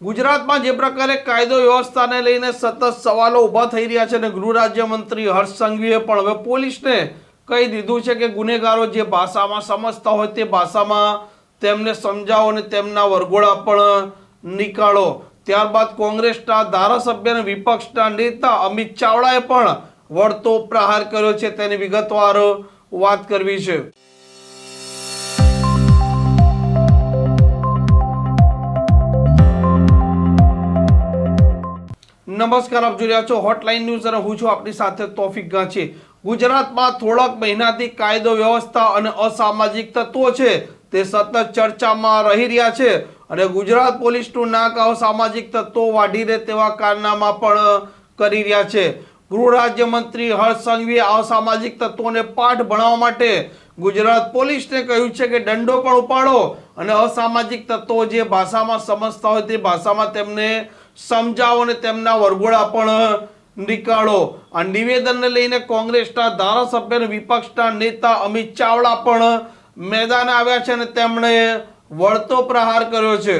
ગુજરાતમાં જે પ્રકારે કાયદો વ્યવસ્થાને લઈને સતત સવાલો ઊભા થઈ રહ્યા છે અને ગૃહ રાજ્યમંત્રી હર્ષ સંઘવીએ પણ હવે પોલીસને કહી દીધું છે કે ગુનેગારો જે ભાષામાં સમજતા હોય તે ભાષામાં તેમને સમજાવો અને તેમના વરઘોડા પણ નીકાળો. ત્યારબાદ કોંગ્રેસના ધારાસભ્ય અને વિપક્ષના નેતા અમિત ચાવડાએ પણ વળતો પ્રહાર કર્યો છે. તેની વિગતવાર વાત કરવી છે. નમસ્કાર, આપ જોઈ રહ્યા છો હોટલાઇન ન્યૂઝ અને હું છું આપની સાથે તોફિક ગાંચી. ગુજરાતમાં થોડાક મહિનાથી કાયદો વ્યવસ્થા અને અસામાજિક તત્વો છે તે સતત ચર્ચામાં રહી રહ્યા છે. અને ગુજરાત પોલીસનું નાક અસામાજિક તત્વો વાઢી રહે તેવા કારનામા પણ કરી રહ્યા છે. ગૃહ રાજ્યમંત્રી હર્ષ સંઘવીએ અસામાજિક તત્વોને પાઠ ભણાવવા માટે ગુજરાત પોલીસને કહ્યું છે કે દંડો પણ ઉપાડો અને અસામાજિક તત્વો જે ભાષામાં સમજતા હોય તે ભાષામાં તેમને સમજાવો અને તેમના વરઘોડા પણ નીકાળો. આ નિવેદનને લઈને કોંગ્રેસના ધારાસભ્ય વિપક્ષના નેતા અમિત ચાવડા પણ મેદાન આવ્યા છે અને તેમણે વળતો પ્રહાર કર્યો છે.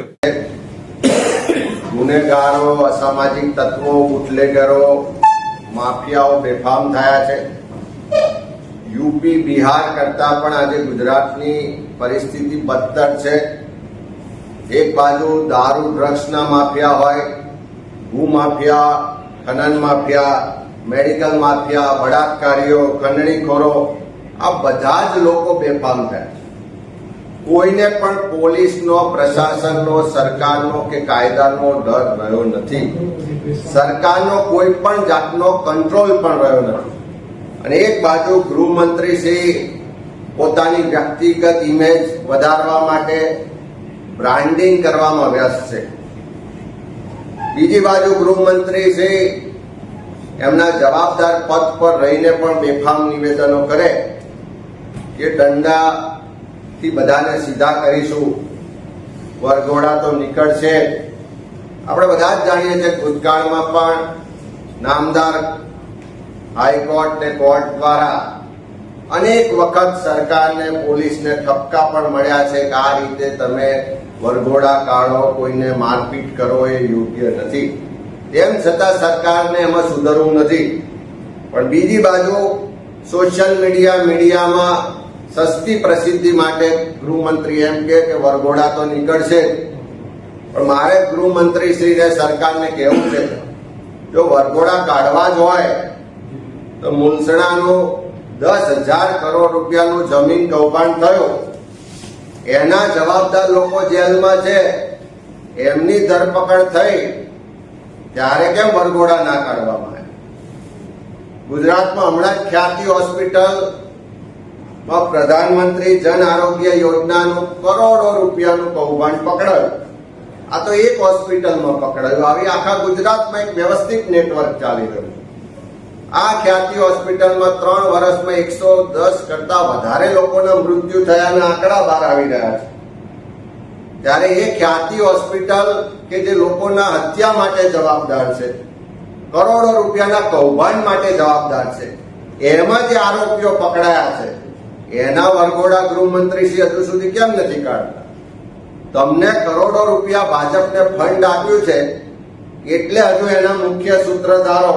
ગુનેગારો, અસામાજિક તત્વો, બુટલેગરો, માફિયાઓ બેફામ થયા છે. યુપી, બિહાર કરતા પણ આજે ગુજરાતની પરિસ્થિતિ બદતર છે. એક બાજુ દારૂ, ડ્રગ્સના માફિયા હોય ભૂમાફિયા, ખનન માફિયા, મેડિકલ માફિયા, બળાત્કારીઓ, ખંડણીખોરો, આ બધા જ લોકો બેફામ થયા કોઈને પણ પોલીસનો, પ્રશાસનનો, સરકારનો કે કાયદાનો ડર રહ્યો નથી. સરકારનો કોઈ પણ જાતનો કંટ્રોલ પણ રહ્યો નથી. અને એક બાજુ ગૃહમંત્રી શ્રી પોતાની વ્યક્તિગત ઇમેજ વધારવા માટે બ્રાન્ડિંગ કરવામાં વ્યસ્ત છે. બીજી બાજુ ગૃહમંત્રી શ્રી એમના જવાબદાર પદ પર રહીને પણ બેફામ નિવેદનો કરે કે દંડા થી બધાને સીધા કરીશું. વરઘોડા તો નીકળશે. આપણે બધા જ જાણીએ છીએ ભૂતકાળમાં પણ નામદાર હાઈકોર્ટ ને કોર્ટ દ્વારા અનેક વખત સરકારને, પોલીસને ઠપકા પણ મળ્યા છે કે આ રીતે તમે વરઘોડા કાઢો, કોઈને મારપીટ કરો એ યોગ્ય નથી. તેમ છતાં સરકારને એમાં સુધરવું નથી. પણ બીજી બાજુ સોશિયલ મીડિયા, મીડિયામાં સસ્તી પ્રસિદ્ધિ માટે ગૃહમંત્રી એમ કે વરઘોડા તો નીકળશે પણ મારે ગૃહમંત્રી શ્રીને સરકારને કહેવું છે. જો વરઘોડા કાઢવા જ હોય, તો મુલસણાનું દસ હજાર કરોડ રૂપિયાનું જમીન કૌભાંડ થયું. એના જવાબદાર લોકો જેલમાં છે. એમની ધરપકડ થઈ. ત્યારે કેમ વરઘોડા ના કાઢવામાં આવ્યા? ગુજરાતમાં હમણાં જ ખ્યાતિ હોસ્પિટલમાં પ્રધાનમંત્રી જન આરોગ્ય યોજનાનું કરોડો રૂપિયાનું કૌભાંડ પકડાયું. આ તો એક હોસ્પિટલમાં પકડાયું. આવી આખા ગુજરાતમાં એક વ્યવસ્થિત નેટવર્ક ચાલી રહ્યું આ ખ્યાતિ હોસ્પિટલમાં ત્રણ વર્ષમાં એકસો દસ કરતા વધારે લોકોના મૃત્યુ થયાના આંકડા બહાર આવી રહ્યા છે. ત્યારે એ ખ્યાતિ હોસ્પિટલ કે જે લોકોના હત્યા માટે જવાબદાર છે, કરોડો રૂપિયાના કૌભાંડ માટે જવાબદાર છે, એમાં જે આરોપીઓ પકડાયા છે, એના વરઘોડા ગૃહમંત્રી શ્રી હજુ સુધી કેમ નથી કાઢતા? તમને કરોડો રૂપિયા ભાજપને ફંડ આપ્યું છે, એટલે હજુ એના મુખ્ય સૂત્રધારો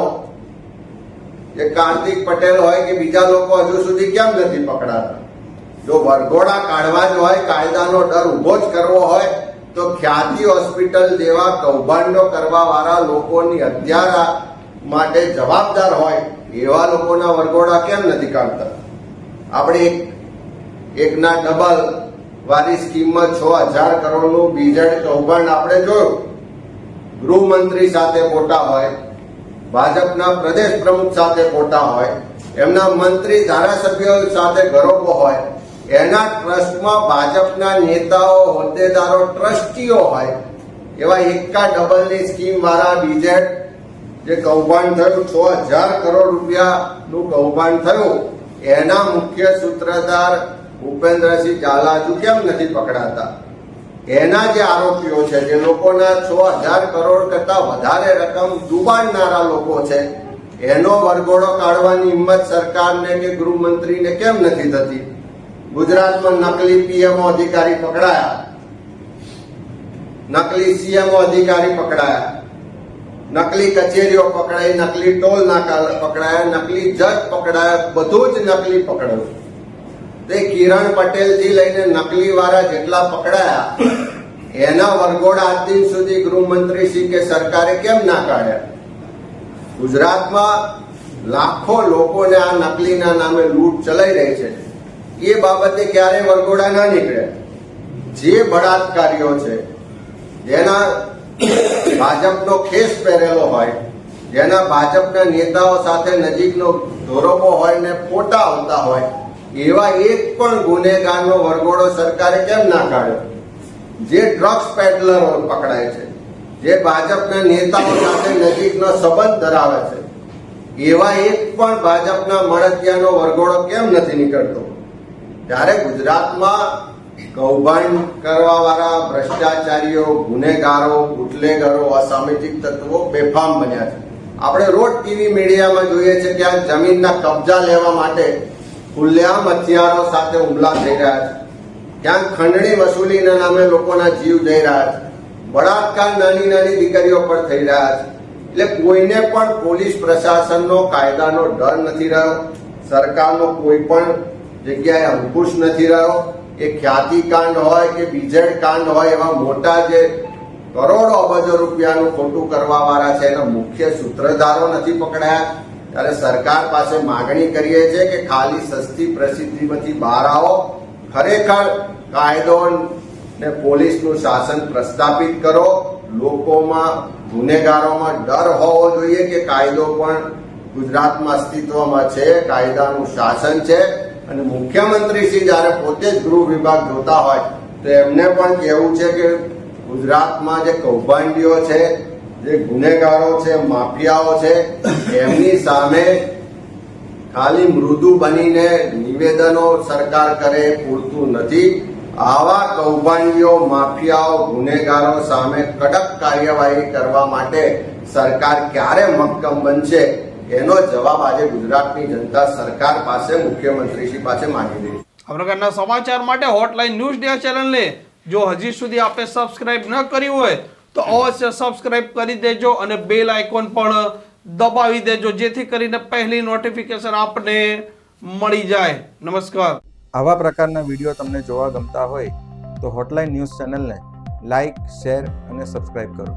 જે કાર્તિક પટેલ હોય કે બીજા લોકો હજુ સુધી કેમ નથી પકડાતા? જો વરઘોડા કાઢવા જ હોય, કાયદાનો ડર ઊભો જ કરવો હોય, તો ખ્યાતિ હોસ્પિટલ જેવા કૌભાંડો કરવા વાળા લોકોની હત્યા માટે જવાબદાર હોય, એવા લોકોના વરઘોડા કેમ નથી કાઢતા? આપણે એકના ડબલ વાળી સ્કીમમાં છ હજાર કરોડનું બીજેડ કૌભાંડ આપણે જોયું. ગૃહમંત્રી સાથે મોટા હોય ભાજપના પ્રદેશ પ્રમુખ સાથે ફોટા હોય, એમના મંત્રી ધારાસભ્યો સાથે ગરોબો હોય, એના ટ્રસ્ટમાં ભાજપના નેતાઓ, હોદ્દેદારો, ટ્રસ્ટીઓ હોય, એવા એકા ડબલની સ્કીમ વાળા બીજેડ જે કૌભાંડ થયું, છ હજાર કરોડ રૂપિયાનું કૌભાંડ થયું, એના મુખ્ય સૂત્રધાર ભૂપેન્દ્રસિંહ ઝાલા હજુ કેમ નથી પકડાતા? એના જે આરોપીઓ છે, જે લોકોના છ હજાર કરોડ કરતા વધારે રકમ ડૂબાડનારા લોકો છે, એનો વરઘોડો કાઢવાની હિંમત સરકારને કે ગૃહમંત્રીને કેમ નથી થતી? ગુજરાતમાં નકલી પીએમઓ અધિકારી પકડાયા. નકલી સીએમઓ અધિકારી પકડાયા. નકલી કચેરીઓ પકડાઈ, નકલી ટોલ નાકા પકડાયા, નકલી જજ પકડાયા, બધું જ નકલી પકડાયું. તે કિરણ પટેલથી લઈને નકલી વાળા જેટલા પકડાયા, એના વરઘોડા આજ દિન સુધી ગૃહમંત્રી શ્રી કે સરકારે કેમ ના કાઢ્યા? ગુજરાતમાં લાખો લોકોને આ નકલીના નામે લૂંટ ચલાઈ રહી છે. એ બાબતે ક્યારે વરઘોડા ના નીકળે. જે બળાત્કારીઓ છે, જેના ભાજપનો ખેસ પહેરેલો હોય, જેના ભાજપના નેતાઓ સાથે નજીકનો ધોરકો હોય ને ફોટા આવતા હોય એવા એક પણ ગુનેગારનો વરઘોડો સરકારે કેમ ના કાઢ્યો? જે ડ્રગ્સ પેડલરો પકડાય છે, જે ભાજપના નેતાઓ સાથે નજીકનો સંબંધ ધરાવે છે, એવા એક પણ ભાજપના મળતિયાનો વરઘોડો કેમ નથી નીકળતો? જ્યારે ગુજરાતમાં કૌભાંડ કરવાવાળા ભ્રષ્ટાચારીઓ, ગુનેગારો, બુટલેગરો, અસામાજિક તત્વો બેફામ બન્યા છે. આપણે રોજ ટીવી મીડિયામાં જોઈએ છે કે આ જમીનના કબજા લેવા માટે ખુલ્લેઆમ હથિયારો સાથે હુમલા થઈ રહ્યા છે. ક્યાંક ખંડણી વસૂલીના નામે લોકોના જીવ જઈ રહ્યા છે. બળાત્કાર નાની નાની દીકરીઓ પર થઈ રહ્યા છે. એટલે કોઈને પણ પોલીસ પ્રશાસનનો કાયદાનો ડર નથી રહ્યો. સરકારનો કોઈ પણ જગ્યાએ અંકુશ નથી રહ્યો. એ ખ્યાતિકાંડ હોય કે બીજેડ કાંડ હોય એવા મોટા જે કરોડો અબજો રૂપિયાનું ખોટું કરવા વાળા છે, એના મુખ્ય સૂત્રધારો નથી પકડાયા. ત્યારે સરકાર પાસે માગણી કરીએ છીએ કે ખાલી સસ્તી પ્રસિદ્ધિમાંથી બહાર આવો, ખરેખર કાયદો ને પોલીસનું શાસન પ્રસ્થાપિત કરો. લોકોમાં, ગુનેગારોમાં ડર હોવો જોઈએ કે કાયદો પણ ગુજરાતમાં અસ્તિત્વમાં છે, કાયદાનું શાસન છે. અને મુખ્યમંત્રી શ્રી જ્યારે પોતે જ ગૃહ વિભાગ જોતા હોય, તો એમને પણ કહેવું છે કે ગુજરાતમાં જે કૌભાંડીઓ છે જે ગુનેગારો છે, માફિયાઓ છે, એમની સામે ખાલી મૃદુ બનીને નિવેદનો સરકાર કરે પૂરતું નથી. આવા કૌભાંડીઓ, માફિયાઓ, ગુનેગારો સામે કડક કાર્યવાહી કરવા માટે સરકાર ક્યારે મક્કમ બનશે, એનો જવાબ આજે ગુજરાતની જનતા સરકાર પાસે, મુખ્યમંત્રીશ્રી પાસે માંગી રહી આ સમાચાર માટે હોટલાઇન ન્યૂઝ ડે ચેનલને જો હજી સુધી આપે સબસ્ક્રાઇબ ન કર્યું હોય તો અવશ્ય સબસ્ક્રાઇબ કરી દેજો અને બેલ આઇકોન પણ દબાવી દેજો, જેથી કરીને પહેલી નોટિફિકેશન આપને મળી જાય. નમસ્કાર. આવા પ્રકારના વીડિયો તમને જોવા ગમતા હોય તો હોટલાઇન ન્યૂઝ ચેનલને લાઇક શેર અને સબસ્ક્રાઇબ કરો.